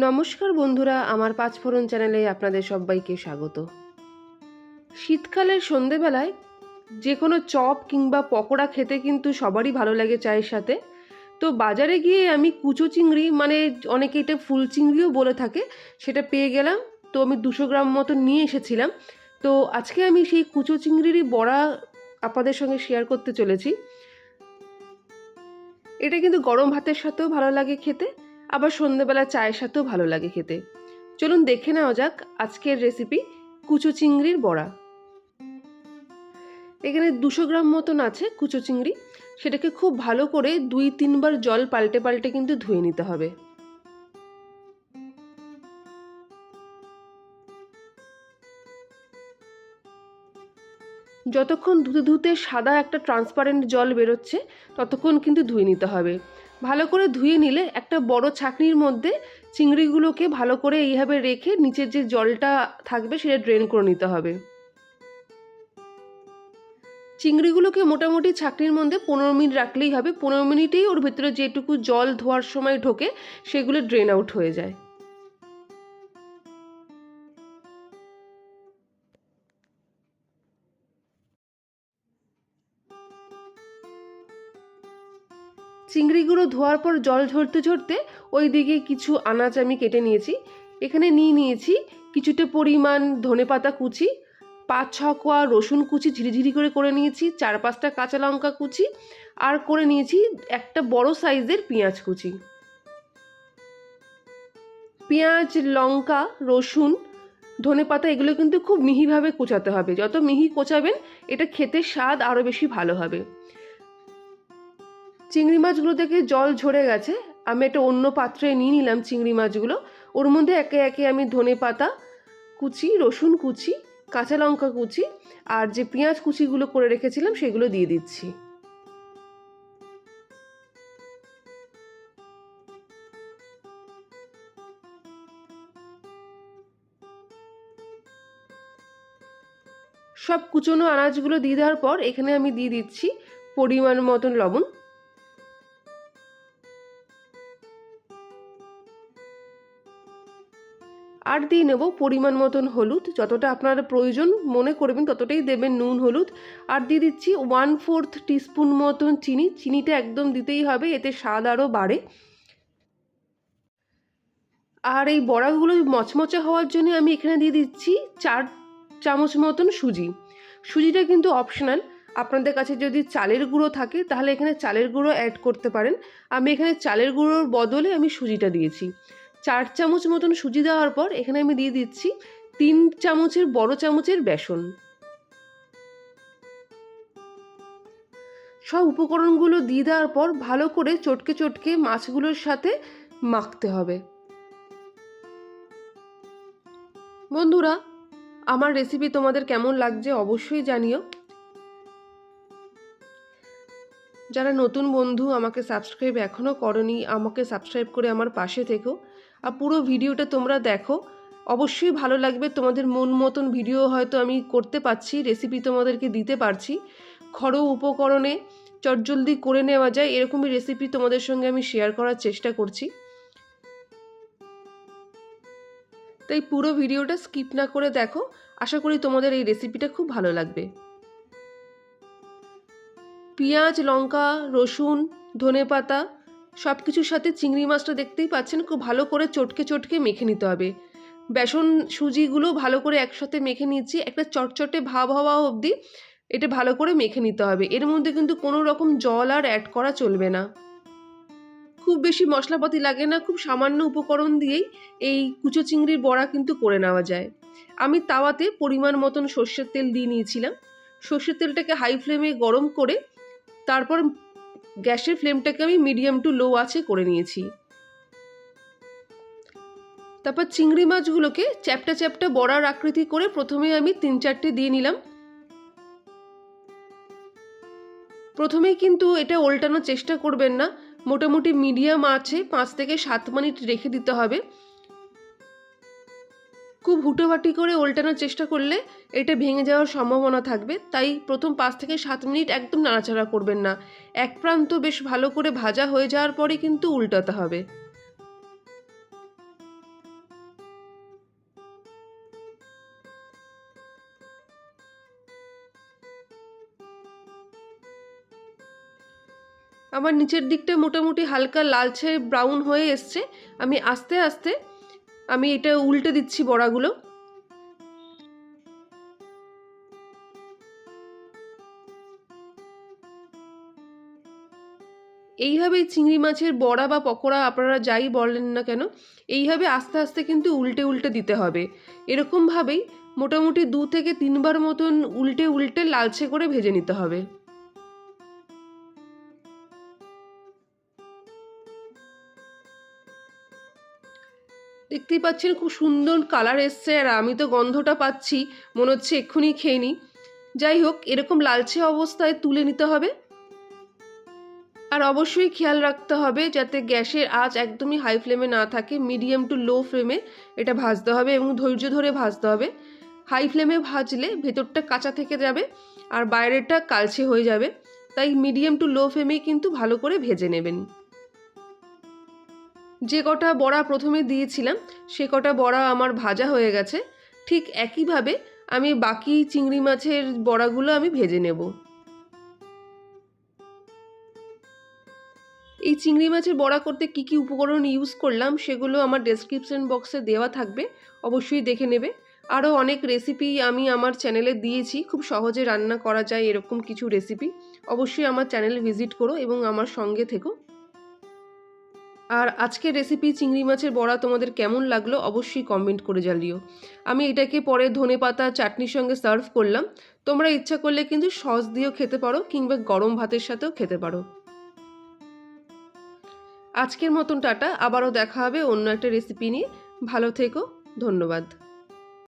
নমস্কার বন্ধুরা, আমার পাঁচফোড়ন চ্যানেলে আপনাদের সবাইকে স্বাগত। শীতকালের সন্ধেবেলায় যে কোনো চপ কিংবা পকোড়া খেতে কিন্তু সবারই ভালো লাগে চায়ের সাথে। তো বাজারে গিয়ে আমি কুচো চিংড়ি মানে অনেকে এটা ফুল চিংড়িও বলে থাকে, সেটা পেয়ে গেলাম। তো আমি দুশো গ্রাম মতো নিয়ে এসেছিলাম। তো আজকে আমি সেই কুচো চিংড়িরই বড়া আপনাদের সঙ্গে শেয়ার করতে চলেছি। এটা কিন্তু গরম ভাতের সাথেও ভালো লাগে খেতে। আবার সন্ধ্যেবেলা চায়ের সাথেও ভালো লাগে খেতে। চলুন দেখে নেওয়া যাক আজকের রেসিপি কুচো চিংড়ির বড়া। এখানে দুশো গ্রাম মতন আছে কুচো চিংড়ি। সেটাকে খুব ভালো করে দুই তিনবার জল পাল্টে পাল্টে কিন্তু ধুয়ে নিতে হবে। যতক্ষণ ধুতে ধুতে সাদা একটা ট্রান্সপারেন্ট জল বেরোচ্ছে, ততক্ষণ কিন্তু ধুয়ে নিতে হবে। ভালো করে ধুয়ে নিলে একটা বড় ছাঁকনির মধ্যে চিংড়িগুলোকে ভালো করে এইভাবে রেখে নিচের যে জলটা থাকবে সেটা ড্রেন করে নিতে হবে। চিংড়িগুলোকে মোটামুটি ছাঁকনির মধ্যে পনেরো মিনিট রাখলেই হবে। পনেরো মিনিটেই ওর ভেতরে যেটুকু জল ধোয়ার সময় ঢোকে সেগুলো ড্রেন আউট হয়ে যায়। চিংড়িগুলো ধোয়ার পর জল ঝরতে ঝরতে ওই দিকে কিছু আনাজ আমি কেটে নিয়েছি। এখানে নিয়ে নিয়েছি কিছুটা পরিমাণ ধনেপাতা কুচি পাঁচ ছ কোয়া রসুন কুচি ঝিরিঝিরি করে করে নিয়েছি, চার পাঁচটা কাঁচা লঙ্কা কুচি আর করে নিয়েছি একটা বড় সাইজের পেঁয়াজ কুচি। পেঁয়াজ, লঙ্কা, রসুন, ধনেপাতা এগুলো কিন্তু খুব মিহিভাবে কোচাতে হবে। যত মিহি কোচাবেন এটা খেতে স্বাদ আরও বেশি ভালো হবে। চিংড়ি মাছগুলো থেকে জল ঝরে গেছে। আমি একটা অন্য পাত্রে নিয়ে নিলাম চিংড়ি মাছগুলো। ওর মধ্যে একে একে আমি ধনে পাতা কুচি, রসুন কুচি, কাঁচা লঙ্কা কুচি আর যে পেঁয়াজ কুচিগুলো করে রেখেছিলাম সেগুলো দিয়ে দিচ্ছি। সব কুচনো আনাজগুলো দিয়ে দেওয়ার পর এখানে আমি দিয়ে দিচ্ছি পরিমাণ মতন লবণ। আর দিয়ে নেব পরিমাণ মতন হলুদ। যতটা আপনার প্রয়োজন মনে করবেন ততটাই দেবেন নুন, হলুদ। আর দিয়ে দিচ্ছি ওয়ান ফোর্থ টিস্পুন মতন চিনি। চিনিটা একদম দিতেই হবে, এতে স্বাদ আরও বাড়ে। আর এই বড়াগুলো মচমচে হওয়ার জন্য আমি এখানে দিয়ে দিচ্ছি চার চামচ মতন সুজি। সুজিটা কিন্তু অপশনাল আপনাদের কাছে যদি চালের গুঁড়ো থাকে, তাহলে এখানে চালের গুঁড়ো অ্যাড করতে পারেন। আমি এখানে চালের গুঁড়োর বদলে আমি সুজিটা দিয়েছি। চার চামচ মতন সুজি দেওয়ার পর এখানে আমি দিয়ে দিচ্ছি তিন চামচের বড় চামচের বেসন। সব উপকরণগুলো দিয়ে দেওয়ার পর ভালো করে চটকে চটকে মাছগুলোর সাথে মাখতে হবে। বন্ধুরা, আমার রেসিপি তোমাদের কেমন লাগছে অবশ্যই জানিও। যারা নতুন বন্ধু আমাকে সাবস্ক্রাইব এখনও করনি, আমাকে সাবস্ক্রাইব করে আমার পাশে থেকো। আর পুরো ভিডিওটা তোমরা দেখো। অবশ্যই ভালো লাগবে। তোমাদের মন মতন ভিডিও হয়তো আমি করতে পারছি রেসিপি তোমাদেরকে দিতে পারছি। ঘরোয়া উপকরণে চটজলদি করে নেওয়া যায়, এরকমই রেসিপি তোমাদের সঙ্গে আমি শেয়ার করার চেষ্টা করছি। তাই পুরো ভিডিওটা স্কিপ না করে দেখো। আশা করি তোমাদের এই রেসিপিটা খুব ভালো লাগবে। পেঁয়াজ, লঙ্কা, রসুন ধনে পাতা সব কিছুর সাথে চিংড়ি মাছটা দেখতেই পাচ্ছেন খুব ভালো করে চটকে চটকে মেখে নিতে হবে। বেসন সুজিগুলো ভালো করে একসাথে মেখে নিচ্ছি, একটা চটচটে ভাব হওয়া অবধি এটা ভালো করে মেখে নিতে হবে। এর মধ্যে কিন্তু কোনো রকম জল আর অ্যাড করা চলবে না। খুব বেশি মশলাপাতি লাগে না, খুব সামান্য উপকরণ দিয়েই এই কুচো চিংড়ির বড়া কিন্তু করে নেওয়া যায়। আমি তাওয়াতে পরিমাণ মতন সর্ষের তেল দিয়ে নিয়েছিলাম। সর্ষের তেলটাকে হাই ফ্লেমে গরম করে তারপর গ্যাসের ফ্লেমটাকে আমি মিডিয়াম টু লো আছে করে নিয়েছি। তারপর চিংড়ি মাছগুলোকে চ্যাপটা চ্যাপটা বড়ার আকৃতি করে প্রথমে আমি তিন চারটে দিয়ে নিলাম। প্রথমে কিন্তু এটা ওল্টানোর চেষ্টা করবেন না। মোটামুটি মিডিয়াম আছে, পাঁচ থেকে সাত মিনিট রেখে দিতে হবে। হুটোবাটি করে ওল্টানোর চেষ্টা করলে এটা ভেঙে যাওয়ার সম্ভাবনা থাকবে। তাই প্রথম পাঁচ থেকে সাত মিনিট একদম নাড়াচাড়া করবেন না। এক প্রান্ত বেশ ভালো করে ভাজা হয়ে যাওয়ার পরে কিন্তু উল্টাতে হবে। আমার নিচের দিকটা মোটামুটি হালকা লালচে ব্রাউন হয়ে এসছে। আমি আস্তে আস্তে আমি এটা উল্টে দিচ্ছি বড়াগুলো। এইভাবেই চিংড়ি মাছের বড়া বা পকোড়া আপনারা যাই বলেন না কেন, এইভাবে আস্তে আস্তে কিন্তু উল্টে উল্টে দিতে হবে। এরকমভাবেই মোটামুটি দু থেকে তিনবার মতন উল্টে উল্টে লালচে করে ভেজে নিতে হবে। দেখতেই পাচ্ছেন খুব সুন্দর কালার এসছে আর আমি তো গন্ধটা পাচ্ছি। মনে হচ্ছে এক্ষুনি খেয়ে নিই। যাই হোক, এরকম লালচে অবস্থায় তুলে নিতে হবে। আর অবশ্যই খেয়াল রাখতে হবে যাতে গ্যাসের আঁচ একদমই হাই ফ্লেমে না থাকে মিডিয়াম টু লো ফ্লেমে এটা ভাজতে হবে এবং ধৈর্য ধরে ভাজতে হবে। হাই ফ্লেমে ভাজলে ভেতরটা কাঁচা থেকে যাবে আর বাইরেটা কালচে হয়ে যাবে। তাই মিডিয়াম টু লো ফ্লেমেই কিন্তু ভালো করে ভেজে নেবেন। যে কটা বড়া প্রথমে দিয়েছিলাম, সে কটা বড়া আমার ভাজা হয়ে গেছে, ঠিক একইভাবে আমি বাকি চিংড়ি মাছের বড়াগুলো আমি ভেজে নেব। এই চিংড়ি মাছের বড়া করতে কি কি উপকরণ ইউজ করলাম, সেগুলো আমার ডেসক্রিপশন বক্সে দেওয়া থাকবে, অবশ্যই দেখে নেবে। আরও অনেক রেসিপি আমি আমার চ্যানেলে দিয়েছি, খুব সহজে রান্না করা যায় এরকম কিছু রেসিপি অবশ্যই আমার চ্যানেলে ভিজিট করো এবং আমার সঙ্গে থেকো। আর আজকের রেসিপি চিংড়ি মাছের বড়া তোমাদের কেমন লাগল অবশ্যই কমেন্ট করে জানিও। আমি এটাকে পরে ধনে পাতা, চাটনির সঙ্গে সার্ভ করলাম। তোমরা ইচ্ছা করলে কিন্তু সস দিয়েও খেতে পারো কিংবা গরম ভাতের সাথেও খেতে পারো। আজকের মতন টাটা, আবারও দেখা হবে অন্য একটা রেসিপি নিয়ে। ভালো থেকো, ধন্যবাদ।